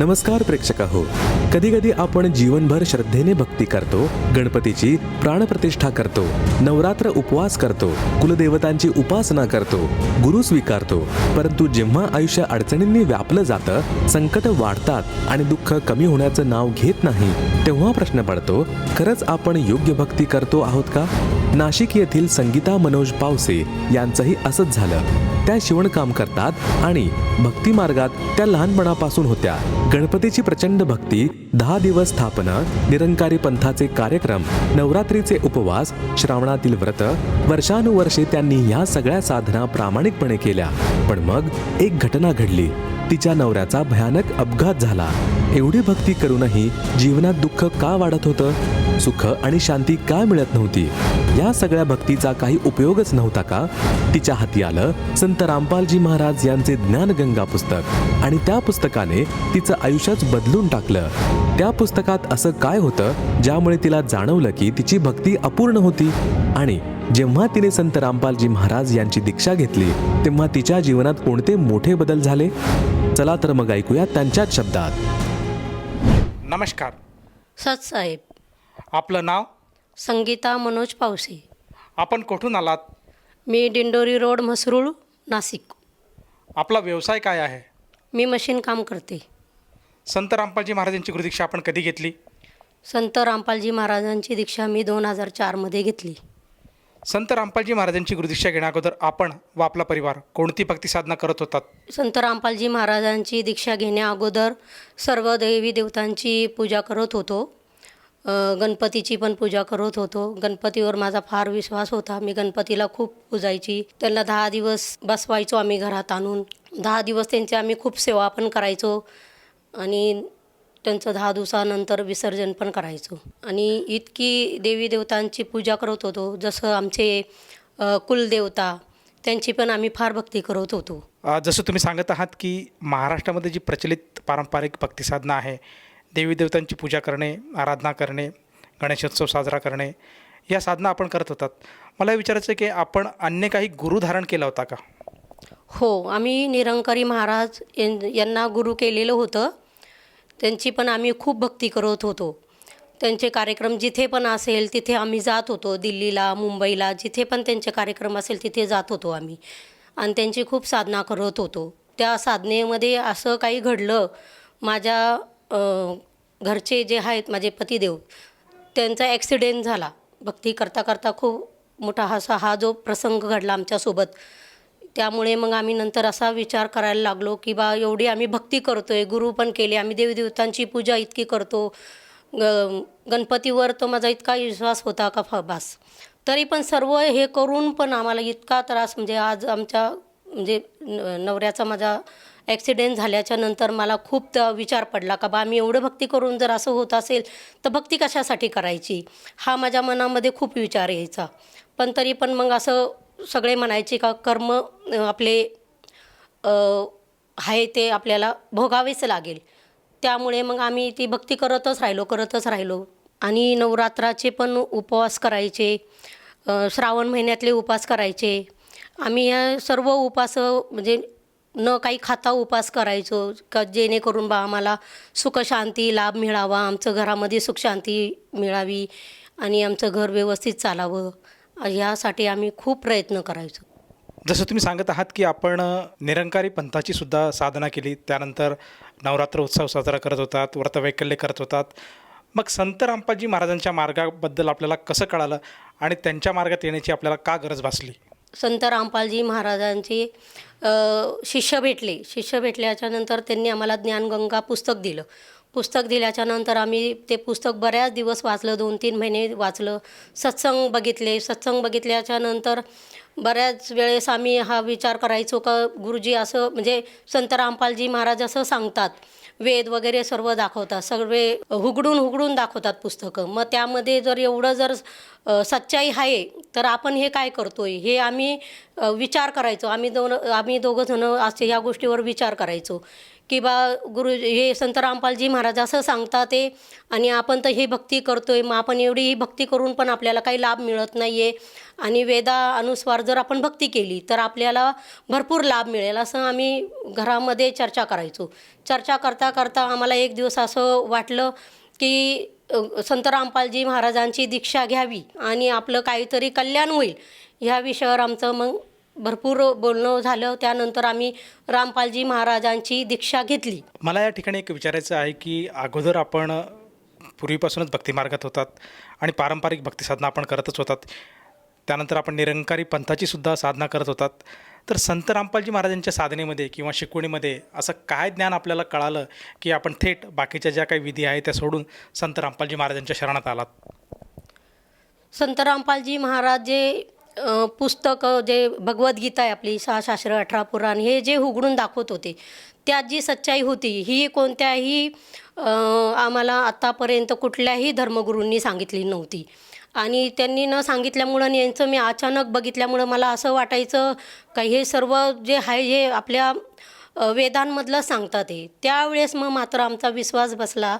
नमस्कार प्रेक्षक हो कधी कधी आपण जीवनभर श्रद्धेने भक्ती करतो गणपतीची प्राणप्रतिष्ठा करतो नवरात्र उपवास करतो कुलदेवतांची उपासना करतो गुरु स्वीकारतो परंतु जेव्हा आयुष्य अडचणींनी व्यापलं जातं संकट वाढतात आणि दुःख कमी होण्याचं नाव घेत नाही तेव्हा प्रश्न पडतो खरंच आपण योग्य भक्ती करतो आहोत का? नाशिक येथील संगीता मनोज पावसे यांचंही असंच झालं. त्या शिवणकाम करतात आणि भक्ती मार्गात त्या लहानपणापासून होत्या. गणपतीची प्रचंड भक्ती दहा दिवस स्थापना निरंकारी पंथाचे कार्यक्रम नवरात्रीचे उपवास श्रावणातील व्रत वर्षानुवर्षे त्यांनी ह्या सगळ्या साधना प्रामाणिकपणे केल्या. पण मग एक घटना घडली. तिच्या नवऱ्याचा भयानक अपघात झाला. एवढी भक्ती करूनही जीवनात दुःख का वाढत होतं? सुख आणि शांती का मिळत नव्हती? या सगळ्या भक्तीचा काही उपयोगच नव्हता का? तिच्या हाती आलं संत रामपालजी महाराज यांचे ज्ञानगंगा पुस्तक. आणि त्या पुस्तकाने तिचं आयुष्यच बदलून टाकलं. त्या पुस्तकात असं काय होतं ज्यामुळे तिला जाणवलं की तिची भक्ती अपूर्ण होती? आणि जेव्हा तिने संत रामपालजी महाराज यांची दीक्षा घेतली तेव्हा तिच्या जीवनात कोणते मोठे बदल झाले? चला तर मग ऐकूया त्यांच्याच शब्दात. नमस्कार. सतसाहेब आपलं नाव? संगीता मनोज पावसे. आपण कुठून आलात? मी दिंडोरी रोड म्हसरूळ नाशिक. आपला व्यवसाय काय आहे? मी मशीन काम करते. संत रामपालजी महाराजांची गुरुदीक्षा आपण कधी घेतली? संत रामपालजी महाराजांची दीक्षा मी दोन हजार चारमध्ये घेतली. संत रामपालजी महाराजांची गुरुदीक्षा घेण्याअगोदर आपण व आपला परिवार कोणती भक्ती साधना करत होतात? संत रामपालजी महाराजांची दीक्षा घेण्या अगोदर सर्व देवी देवतांची पूजा करत होतो. गणपतीची पण पूजा करत होतो. गणपतीवर माझा फार विश्वास होता. मी गणपतीला खूप पूजायची. त्यांना दहा दिवस बसवायचो आम्ही घरात आणून. दहा दिवस त्यांची आम्ही खूप सेवा पण करायचो. आणि त्यांचं दहा दिवसानंतर विसर्जन पण करायचो. आणि इतकी देवी देवतांची पूजा करत होतो. जसं आमचे कुलदेवता त्यांची पण आम्ही फार भक्ती करत होतो. जसं तुम्ही सांगत आहात की महाराष्ट्रामध्ये जी प्रचलित पारंपरिक भक्तीसाधना आहे देवीदेवतांची पूजा करणे आराधना करणे गणेशोत्सव साजरा करणे या साधना आपण करत होतात. मला विचारायचं आहे की आपण अन्य काही गुरु धारण केला होता का? हो आम्ही निरंकारी महाराज यां- यांना गुरु केलेलं होतं. त्यांची पण आम्ही खूप भक्ती करत होतो. त्यांचे कार्यक्रम जिथे पण असेल तिथे आम्ही जात होतो. दिल्लीला मुंबईला जिथे पण त्यांचे कार्यक्रम असेल तिथे जात होतो आम्ही. आणि त्यांची खूप साधना करत होतो. त्या साधनेमध्ये असं काही घडलं माझ्या घरचे जे आहेत माझे पतिदेव त्यांचा ॲक्सिडेंट झाला. भक्ती करता करता खूप मोठा असा हा जो प्रसंग घडला आमच्यासोबत. त्यामुळे मग आम्ही नंतर असा विचार करायला लागलो की बा एवढी आम्ही भक्ती करतो आहे गुरु पण केले आम्ही देवीदेवतांची पूजा इतकी करतो. ग गणपतीवर तो माझा इतका विश्वास होता का फ तरी पण सर्व हे करून पण आम्हाला इतका त्रास म्हणजे आज आमच्या म्हणजे न- नवऱ्याचा माझा ॲक्सिडेंट झाल्याच्यानंतर मला खूप विचार पडला का बा आम्ही एवढं भक्ती करून जर असं होत असेल तर भक्ती कशासाठी करायची? हा माझ्या मनामध्ये खूप विचार यायचा. पण तरी पण मग असं सगळे म्हणायचे का कर्म आपले आहे ते आपल्याला भोगावेच लागेल. त्यामुळे मग आम्ही ती भक्ती करतच राहिलो करतच राहिलो. आणि नवरात्राचे पण उपवास करायचे श्रावण महिन्यातले उपवास करायचे. आम्ही या सर्व उपास म्हणजे न काही खाता उपास करायचो का जेणेकरून बा आम्हाला सुखशांती लाभ मिळावा आमचं घरामध्ये सुखशांती मिळावी आणि आमचं घर व्यवस्थित चालावं ह्यासाठी आम्ही खूप प्रयत्न करायचो. जसं तुम्ही सांगत आहात की आपण निरंकारी पंथाची सुद्धा साधना केली. त्यानंतर नवरात्र उत्सव साजरा करत होतात व्रतवैकल्य करत होतात. मग संत रामपालजी महाराजांच्या मार्गाबद्दल आपल्याला कसं कळालं आणि त्यांच्या मार्गात येण्याची आपल्याला का गरज भासली? संत रामपालजी महाराजांचे शिष्य भेटले. शिष्य भेटल्याच्यानंतर त्यांनी आम्हाला ज्ञानगंगा पुस्तक दिलं. पुस्तक दिल्याच्यानंतर आम्ही ते पुस्तक बऱ्याच दिवस वाचलं. दोन तीन महिने वाचलं. सत्संग बघितले. सत्संग बघितल्याच्या नंतर बऱ्याच वेळेस आम्ही हा विचार करायचो का गुरुजी असं म्हणजे संत रामपालजी महाराज असं सांगतात. वेद वगैरे सर्व दाखवतात. सगळे हुगडून हुगडून दाखवतात पुस्तकं. मग त्यामध्ये जर एवढं जर सच्चाई आहे तर आपण हे काय करतोय? हे आम्ही विचार करायचो. आम्ही दोन आम्ही दोघं जण असे या गोष्टीवर विचार करायचो. की बा गुरु हे संत रामपालजी महाराज असं सांगतात ते आणि आपण तर ही भक्ती करतो आहे मग आपण एवढी ही भक्ती करून पण आपल्याला काही लाभ मिळत नाही आहे आणि वेदा अनुस्वार जर आपण भक्ती केली तर आपल्याला भरपूर लाभ मिळेल असं आम्ही घरामध्ये चर्चा करायचो. चर्चा करता करता आम्हाला एक दिवस असं वाटलं की संत रामपालजी महाराजांची दीक्षा घ्यावी आणि आपलं काहीतरी कल्याण होईल. ह्या विषयावर आमचं मग भरपूर बोलणं झालं. त्यानंतर आम्ही रामपालजी महाराजांची दीक्षा घेतली. मला या ठिकाणी एक विचारायचं आहे की अगोदर आपण पूर्वीपासूनच भक्तिमार्गात होतात आणि पारंपरिक भक्तिसाधना आपण करतच होतात. त्यानंतर आपण निरंकारी पंथाची सुद्धा साधना करत होतात. तर संत रामपालजी महाराजांच्या साधनेमध्ये किंवा शिकवणीमध्ये असं काय ज्ञान आपल्याला कळालं की आपण थेट बाकीच्या ज्या काही विधी आहेत त्या सोडून संत रामपालजी महाराजांच्या शरणात आलात? संत रामपालजी महाराज जे पुस्तकं जे भगवद्गीता आहे आपली सहा शास्त्र अठरा पुराण हे जे उघडून दाखवत होते त्यात जी सच्चाई होती ही कोणत्याही आम्हाला आत्तापर्यंत कुठल्याही धर्मगुरूंनी सांगितली नव्हती. आणि त्यांनी न सांगितल्यामुळं आणि यांचं मी अचानक बघितल्यामुळं मला असं वाटायचं का हे सर्व जे आहे हे आपल्या वेदांमधलं सांगतात ते त्यावेळेस मग मात्र आमचा विश्वास बसला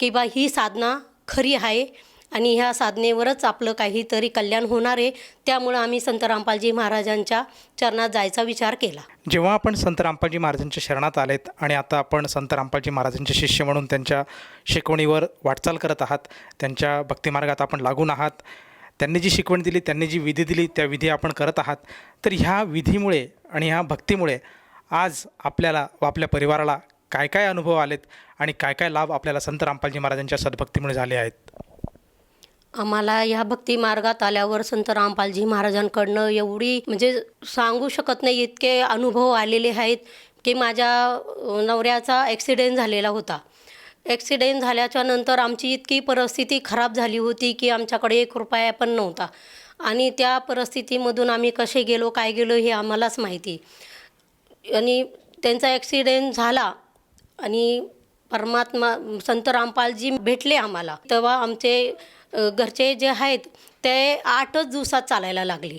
की बा ही साधना खरी आहे. आणि ह्या साधनेवरच आपलं काहीतरी कल्याण होणार आहे. त्यामुळं आम्ही संत रामपालजी महाराजांच्या चरणात जायचा विचार केला. जेव्हा आपण संत रामपालजी महाराजांच्या शरणात आलेत आणि आता आपण संत रामपालजी महाराजांचे शिष्य म्हणून त्यांच्या शिकवणीवर वाटचाल करत आहात त्यांच्या भक्तिमार्गात आपण लागून आहात त्यांनी जी शिकवण दिली त्यांनी जी विधी दिली त्या विधी आपण करत आहात तर ह्या विधीमुळे आणि ह्या भक्तीमुळे आज आपल्याला व आपल्या परिवाराला काय काय अनुभव आलेत आणि काय काय लाभ आपल्याला संत रामपालजी महाराजांच्या सद्भक्तीमुळे झाले आहेत? आम्हाला ह्या भक्ती मार्गात आल्यावर संत रामपालजी महाराजांकडनं एवढी म्हणजे सांगू शकत नाही इतके अनुभव आलेले आहेत की माझ्या नवऱ्याचा ॲक्सिडेंट झालेला होता. ॲक्सिडेंट झाल्याच्यानंतर आमची इतकी परिस्थिती खराब झाली होती की आमच्याकडे एक रुपया पण नव्हता. आणि त्या परिस्थितीमधून आम्ही कसे गेलो काय गेलो हे आम्हालाच माहिती. आणि त्यांचा ॲक्सिडेंट झाला आणि परमात्मा संत रामपालजी भेटले आम्हाला. तेव्हा आमचे घरचे जे आहेत ते आठच दिवसात चालायला लागले.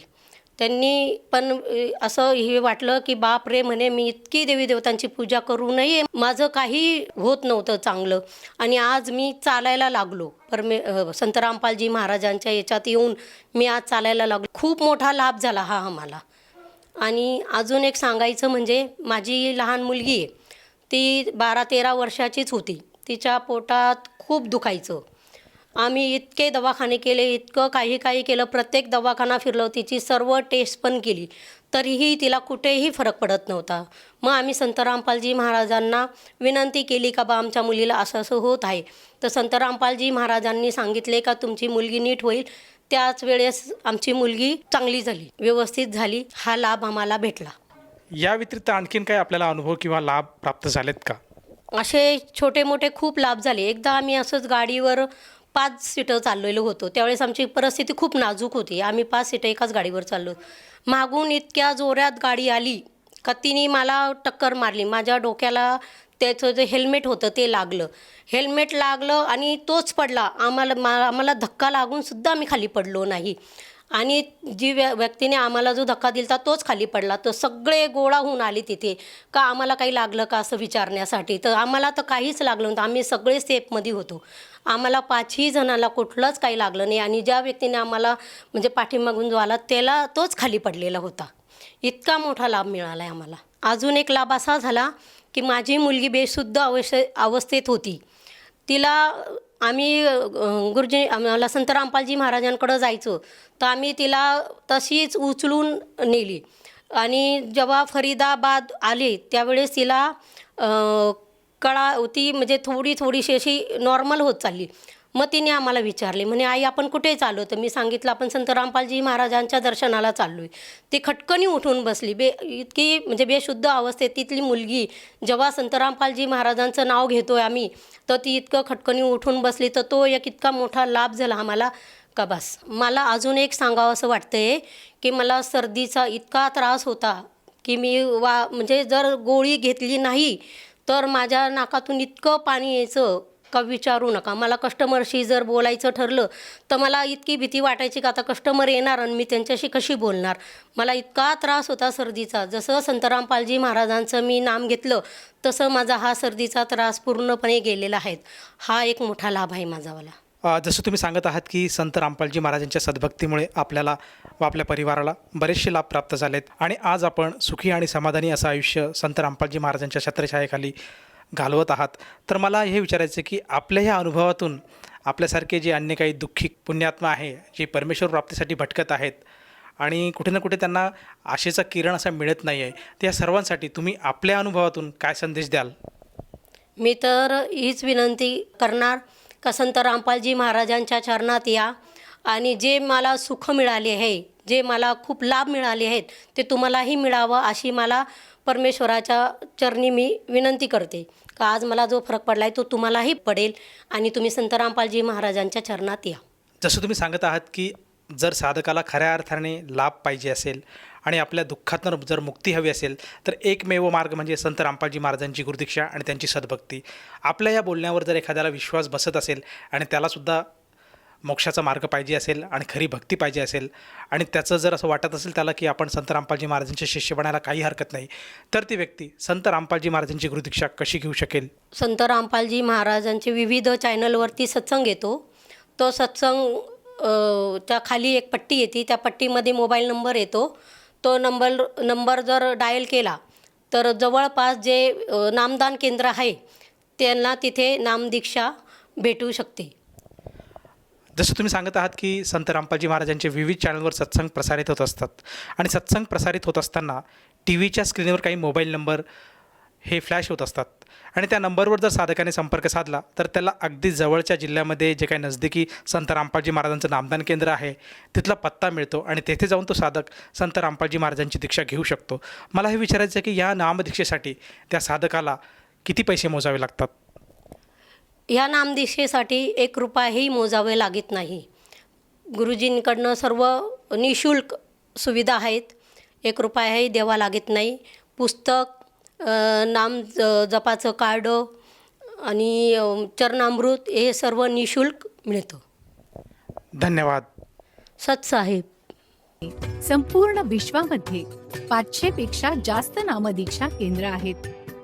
त्यांनी पण असं हे वाटलं की बाप रे म्हणे मी इतकी देवी देवतांची पूजा करू नये. माझं काही होत नव्हतं चांगलं. आणि आज मी चालायला लागलो. परमे संत रामपालजी महाराजांच्या याच्यात येऊन मी आज चालायला लागलो. खूप मोठा लाभ झाला हा आम्हाला. आणि अजून एक सांगायचं म्हणजे माझी लहान मुलगी आहे. ती बारा तेरा वर्षाचीच होती. तिच्या पोटात खूप दुखायचं. आम्ही इतके दवाखाने केले इतकं काही काही केलं प्रत्येक दवाखाना फिरलो तिची सर्व टेस्ट पण केली. तरीही तिला कुठेही फरक पडत नव्हता. मग आम्ही संत रामपालजी महाराजांना विनंती केली का बा आमच्या मुलीला असं असं होत आहे. तर संत रामपालजी महाराजांनी सांगितले का तुमची मुलगी नीट होईल. त्याच वेळेस आमची मुलगी चांगली झाली व्यवस्थित झाली. हा लाभ आम्हाला भेटला. या व्यतिरिक्त आणखीन काही आपल्याला अनुभव किंवा लाभ प्राप्त झालेत का? असे छोटे मोठे खूप लाभ झाले. एकदा आम्ही असंच गाडीवर पाच सीटं चाललेलो होतो. त्यावेळेस आमची परिस्थिती खूप नाजूक होती. आम्ही पाच सीटं एकाच गाडीवर चाललो. मागून इतक्या जोरात गाडी आली का तिने मला टक्कर मारली. माझ्या डोक्याला त्याचं जे हेल्मेट होतं ते लागलं. हेल्मेट लागलं आणि तोच पडला. आम्हाला मा आम्हाला धक्का लागूनसुद्धा आम्ही खाली पडलो नाही. आणि जी व्य व्यक्तीने आम्हाला जो धक्का दिला तोच खाली पडला. तर सगळे गोळा होऊन आले तिथे. का आम्हाला काही लागलं का असं विचारण्यासाठी? तर आम्हाला तर काहीच लागलं नव्हतं. आम्ही सगळे सेफमध्ये होतो. आम्हाला पाचही जणाला कुठलंच काही लागलं नाही. आणि ज्या व्यक्तीने आम्हाला म्हणजे पाठीमागून जो आला त्याला तोच खाली पडलेला होता. इतका मोठा लाभ मिळाला आहे आम्हाला. अजून एक लाभ असा झाला की माझी मुलगी बेशुद्ध अवश अवस्थेत होती. तिला आम्ही गुरुजी आम्हाला संत रामपालजी महाराजांकडं जायचो. तर आम्ही तिला तशीच उचलून नेली. आणि जेव्हा फरीदाबाद आले त्यावेळेस तिला कळा ती म्हणजे थोडी थोडीशी अशी नॉर्मल होत चालली. मग तिने आम्हाला विचारले म्हणे आई आपण कुठे चाललो तर मी सांगितलं आपण संत रामपालजी महाराजांच्या दर्शनाला चाललो आहे ती खटकनी उठून बसली. बे इतकी म्हणजे बेशुद्ध अवस्थेत तिथली मुलगी जेव्हा संत रामपालजी महाराजांचं नाव घेतो आहे आम्ही तर ती इतकं खटकनी उठून बसली. तर तो एक इतका मोठा लाभ झाला आम्हाला. का बस मला अजून एक सांगावं असं वाटतं आहे की मला सर्दीचा इतका त्रास होता की मी वा म्हणजे जर गोळी घेतली नाही तर माझ्या नाकातून इतकं पाणी यायचं का विचारू नका. मला कस्टमरशी जर बोलायचं ठरलं तर मला इतकी भीती वाटायची का आता कस्टमर येणार आणि मी त्यांच्याशी कशी बोलणार? मला इतका त्रास होता सर्दीचा. जसं संतराम पालजी महाराजांचं मी नाम घेतलं तसं माझा हा सर्दीचा त्रास पूर्णपणे गेलेला आहे. हा एक मोठा लाभ आहे माझावाला जसं तुम्ही सांगत आहात की संत रामपालजी महाराजांच्या सद्भक्तीमुळे आपल्याला व आपल्या परिवाराला बरेचसे लाभ प्राप्त झालेत. आणि आज आपण सुखी आणि समाधानी असं आयुष्य संत रामपालजी महाराजांच्या छत्रछायेखाली घालवत आहात. तर मला हे विचारायचं की आपल्या ह्या अनुभवातून आपल्यासारखे जे अन्य काही दुःखी पुण्यात्मा आहे जे परमेश्वर प्राप्तीसाठी भटकत आहेत आणि कुठे ना कुठे त्यांना आशेचा किरण असा मिळत नाही आहे तर या सर्वांसाठी तुम्ही आपल्या अनुभवातून काय संदेश द्याल? मी तर हीच विनंती करणार का संत रामपालजी महाराजांच्या चरणात या आणि जे मला सुख मिळाले आहे जे मला खूप लाभ मिळाले आहेत ते तुम्हालाही मिळावं अशी मला परमेश्वराच्या चरणी मी विनंती करते. का आज मला जो फरक पडला आहे तो तुम्हालाही पडेल आणि तुम्ही संत रामपालजी महाराजांच्या चरणात या. जसं तुम्ही सांगत आहात की जर साधकाला खऱ्या अर्थाने लाभ पाहिजे असेल आणि आपल्या दुःखातनं जर मुक्ती हवी असेल तर एकमेव मार्ग म्हणजे संत रामपालजी महाराजांची गुरुदीक्षा आणि त्यांची सद्भक्ती. आपल्या या बोलण्यावर जर एखाद्याला विश्वास बसत असेल आणि त्यालासुद्धा मोक्षाचा मार्ग पाहिजे असेल आणि खरी भक्ती पाहिजे असेल आणि त्याचं जर असं वाटत असेल त्याला की आपण संत रामपालजी महाराजांचे शिष्य बनायला काही हरकत नाही तर ती व्यक्ती संत रामपालजी महाराजांची गुरुदीक्षा कशी घेऊ शकेल? संत रामपालजी महाराजांचे विविध चॅनलवरती सत्संग येतो. तो सत्संग च्या त्या खाली एक पट्टी येते. त्या पट्टीमध्ये मोबाईल नंबर येतो. तो नंबर नंबर जर डायल केला तर जवळपास जे नामदान केंद्र आहे त्यांना तिथे नामदीक्षा भेटू शकते. जसं तुम्ही सांगत आहात की संत रामपालजी महाराजांचे विविध चॅनलवर सत्संग प्रसारित होत असतात. आणि सत्संग प्रसारित होत असताना टी व्हीच्या स्क्रीनवर काही मोबाईल नंबर हे फ्लॅश होत असतात. आणि त्या नंबरवर जर साधकाने संपर्क साधला तर त्याला अगदी जवळच्या जिल्ह्यामध्ये जे काही नजदीकी संत रामपालजी महाराजांचं नामदान केंद्र आहे तिथला पत्ता मिळतो आणि तेथे जाऊन तो साधक संत रामपालजी महाराजांची दीक्षा घेऊ शकतो. मला हे विचारायचं आहे की या नामदीक्षेसाठी त्या साधकाला किती पैसे मोजावे लागतात? ह्या नामदीक्षेसाठी एक रुपयाही मोजावे लागत नाही. गुरुजींकडनं सर्व निशुल्क सुविधा आहेत. एक रुपयाही द्यावा लागत नाही. पुस्तक नाम जपाचं कार्ड आणि चरणामृत हे सर्व निशुल्क मिळतं. धन्यवाद. सतसाहेब संपूर्ण विश्वामध्ये पाचशे पेक्षा जास्त नामदीक्षा केंद्र आहेत.